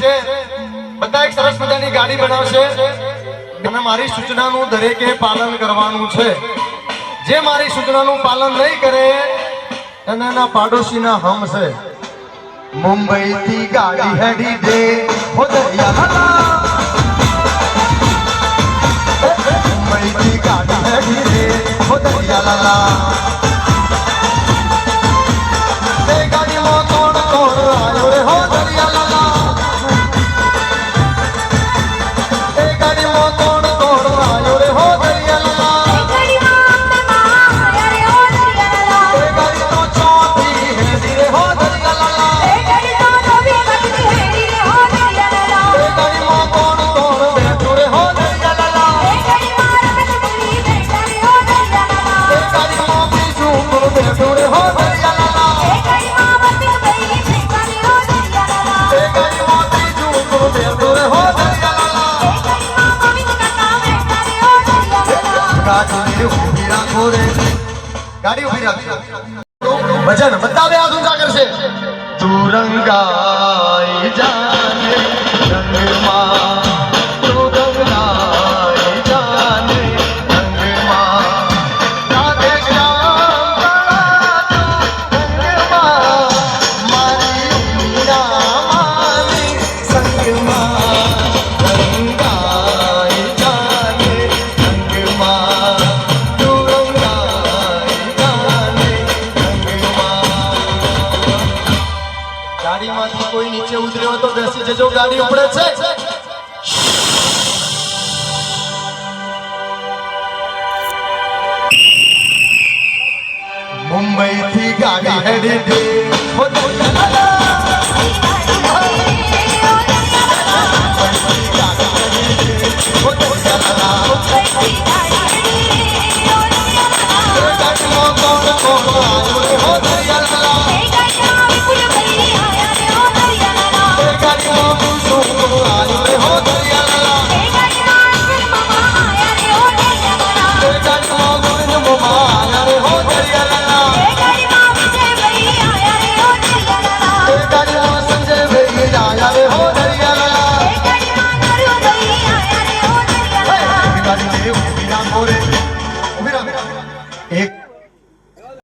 છે. બધા એક સરસ મજાની ગાડી બનાવશે. અને મારી સૂચનાનું દરેકે પાલન કરવાનું છે. જે મારી સૂચનાનું પાલન નહીં કરે, એને એના પાડોશીના હમ છે. મુંબઈ થી ગાડી હેડી દે, હો મુંબઈ થી ગાડી હેડી દે, હો લાલા ગાડી ઊભી રાખો રે ગાડી ઊભી રાખો ભજન બધા બે હાથ ઊંચા કરશે તું ગાડીમાંથી કોઈ નીચે ઉતર્યો તો બેસી જજો ગાડી ઉપડે છે. મુંબઈ થી ગાડી હેડી